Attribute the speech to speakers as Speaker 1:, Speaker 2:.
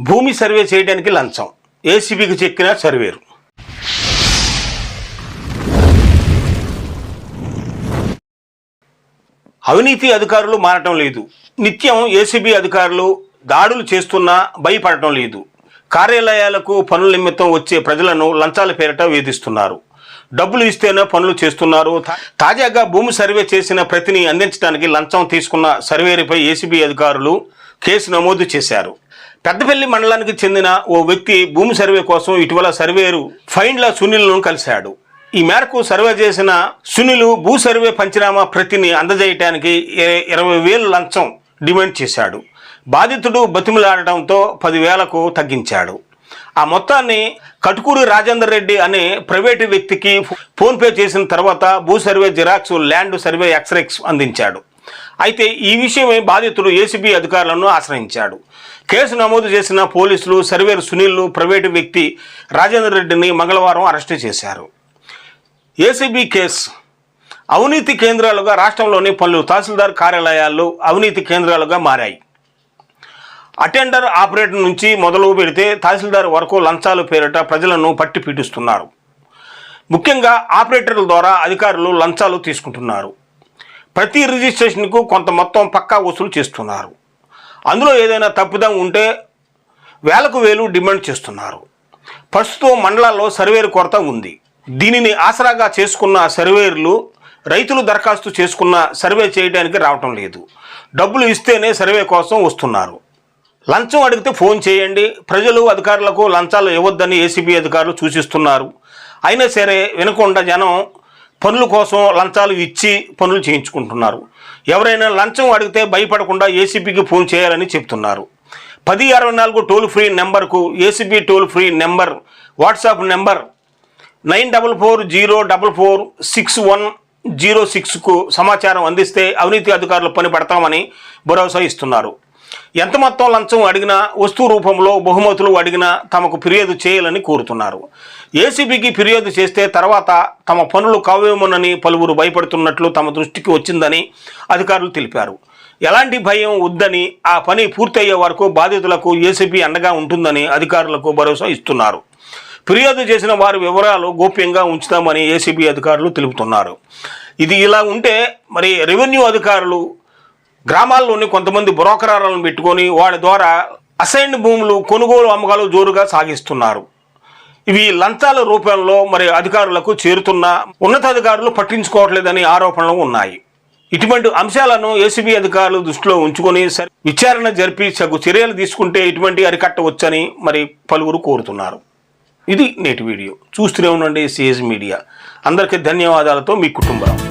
Speaker 1: భూమి సర్వే చేయడానికి లంచం. ఏసీబీకి చెక్కిన సర్వేరు. అవినీతి అధికారులు మారటం లేదు. నిత్యం ఏసీబీ అధికారులు దాడులు చేస్తున్నా భయపడటం లేదు. కార్యాలయాలకు పనుల నిమిత్తం వచ్చే ప్రజలను లంచాల పేరిట వేధిస్తున్నారు. డబ్బులు ఇస్తేనే పనులు చేస్తున్నారు. తాజాగా భూమి సర్వే చేసిన ప్రతిని అందించడానికి లంచం తీసుకున్న సర్వేరిపై ఏసీబీ అధికారులు కేసు నమోదు చేశారు. పెద్దపల్లి మండలానికి చెందిన ఓ వ్యక్తి భూమి సర్వే కోసం ఇటీవల సర్వేరు ఫైండ్ల సునీల్ను కలిశాడు. ఈ మేరకు సర్వే చేసిన సునీలు భూ సర్వే పంచనామా ప్రతిని అందజేయటానికి ఇరవై వేలు లంచం డిమాండ్ చేశాడు. బాధితుడు బతిమలాడటంతో పదివేలకు తగ్గించాడు. ఆ మొత్తాన్ని కటుకూరు రాజేందర్ రెడ్డి అనే ప్రైవేటు వ్యక్తికి ఫోన్పే చేసిన తర్వాత భూ సర్వే జిరాక్స్ ల్యాండ్ సర్వే ఎక్స్రెక్స్ అందించాడు. అయితే ఈ విషయమై బాధితుడు ఏసీబీ అధికారులను ఆశ్రయించాడు. కేసు నమోదు చేసిన పోలీసులు సర్వేరు సునీల్ను ప్రైవేటు వ్యక్తి రాజేందర్ రెడ్డిని మంగళవారం అరెస్టు చేశారు. ACB case. అవినీతి కేంద్రాలుగా రాష్ట్రంలోని పలు తహసీల్దార్ కార్యాలయాలు అవినీతి కేంద్రాలుగా మారాయి. అటెండర్ ఆపరేటర్ నుంచి మొదలు పెడితే తహసీల్దార్ వరకు లంచాలు పేరిట ప్రజలను పట్టి పీడిస్తున్నారు. ముఖ్యంగా ఆపరేటర్ల ద్వారా అధికారులు లంచాలు తీసుకుంటున్నారు. ప్రతి రిజిస్ట్రేషన్కు కొంత మొత్తం పక్కా వసూలు చేస్తున్నారు. అందులో ఏదైనా తప్పిదం ఉంటే వేలకు వేలు డిమాండ్ చేస్తున్నారు. ప్రస్తుతం మండలాల్లో సర్వేరు కొరత ఉంది. దీనిని ఆసరాగా చేసుకున్న సర్వేర్లు రైతులు దరఖాస్తు చేసుకున్న సర్వే చేయడానికి రావటం లేదు. డబ్బులు ఇస్తేనే సర్వే కోసం వస్తున్నారు. లంచం అడిగితే ఫోన్ చేయండి. ప్రజలు అధికారులకు లంచాలు ఇవ్వద్దని ఏసీబీ అధికారులు సూచిస్తున్నారు. అయినా సరే వినకుండా జనం పనుల కోసం లంచాలు ఇచ్చి పనులు చేయించుకుంటున్నారు. ఎవరైనా లంచం అడిగితే భయపడకుండా ఏసీబీకి ఫోన్ చేయాలని చెప్తున్నారు. పది అరవై నాలుగు టోల్ ఫ్రీ నెంబర్కు ACB toll free number WhatsApp number nine double four zero double four six one zero సిక్స్కు సమాచారం అందిస్తే అవినీతి అధికారులు పని పెడతామని భరోసా ఇస్తున్నారు. ఎంత మొత్తం లంచం అడిగినా వస్తువు రూపంలో బహుమతులు అడిగినా తమకు ఫిర్యాదు చేయాలని కోరుతున్నారు. ఏసీబీకి ఫిర్యాదు చేస్తే తర్వాత తమ పనులు కావేమోనని పలువురు భయపడుతున్నట్లు తమ దృష్టికి వచ్చిందని అధికారులు తెలిపారు. ఎలాంటి భయం వద్దని ఆ పని పూర్తయ్యే వరకు బాధితులకు ఏసీబీ అండగా ఉంటుందని అధికారులకు భరోసా ఇస్తున్నారు. ఫిర్యాదు చేసిన వారి వివరాలు గోప్యంగా ఉంచుతామని ఏసీబీ అధికారులు తెలుపుతున్నారు. ఇది ఇలా ఉంటే మరి రెవెన్యూ అధికారులు గ్రామాల్లోని కొంతమంది బ్రోకరాలను పెట్టుకొని వాడి ద్వారా అసైన్డ్ భూములు కొనుగోలు అమ్మకాలు జోరుగా సాగిస్తున్నారు. ఇవి లంచాల రూపంలో మరి అధికారులకు చేరుతున్న ఉన్నతాధికారులు పట్టించుకోవట్లేదని ఆరోపణలు ఉన్నాయి. ఇటువంటి అంశాలను ఏసీబీ అధికారులు దృష్టిలో ఉంచుకొని సరి- విచారణ జరిపి సగు చర్యలు తీసుకుంటే ఇటువంటి అరికట్టవచ్చని మరి పలువురు కోరుతున్నారు. ఇది నేటి వీడియో. చూస్తూనే ఉండండి సిఎస్ మీడియా. అందరికీ ధన్యవాదాలతో మీ కుటుంబం